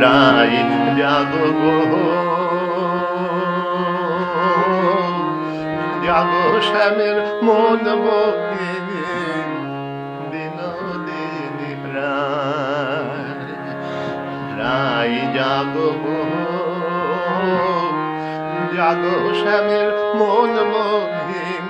রাই জাগো জাগো শ্যামের মন মোহিনী বিনোদিনী প্রায় রাই জাগো জাগো শ্যামের মন মোহিনী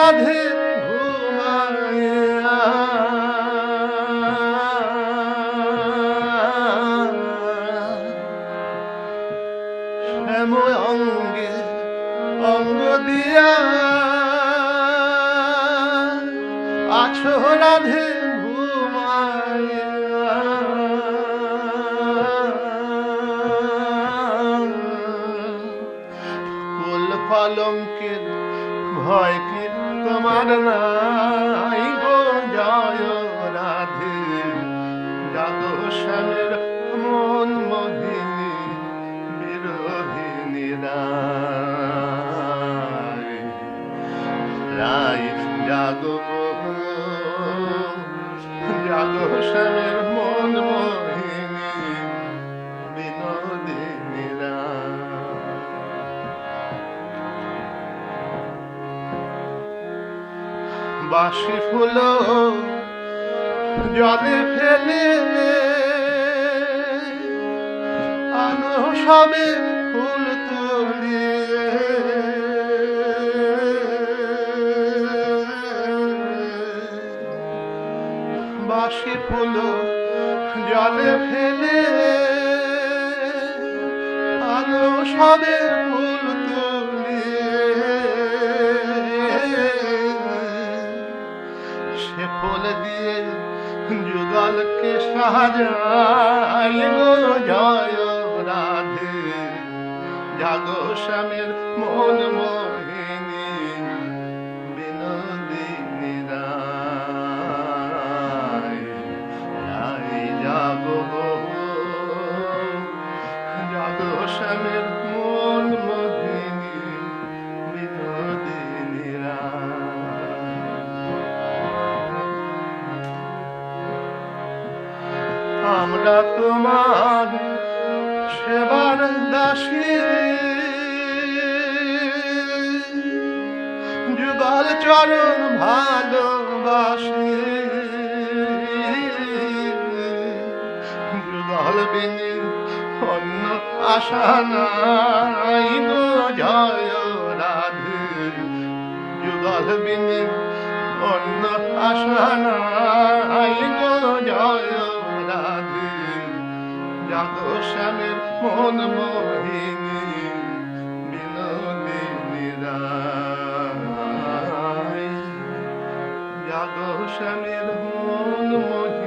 রাধে শ্যাময়ঙ্গে অঙ্গ দিয়া। আছো রাধে ভয় কি তোমার নাই গো জয় রাধে। জাগো শ্যামের মন মোহিনী বিরোধিনী রায় জাগো জাগো শ্যামের বাসি ফুল জলে ফেলে। আনো সবে ফুল তুলিয়ে বাসি ফুল জলে ফেলে। আনো সবে ফুল সে দিয়ে যুগলকে সাজায় গো জয় রাধে জাগো শ্যামের মন মোহিনী আমরা তোমার সেবার দাসী। যুগল চরণ ভালোবাসি। যুগল বিনি অন্য আশা নাই জয় রাধে। যুগল বিনি অন্য আশা নাই শ্যামের মন মোহিনী বিনোদিনী রায় শ্যামের মন মোহিনী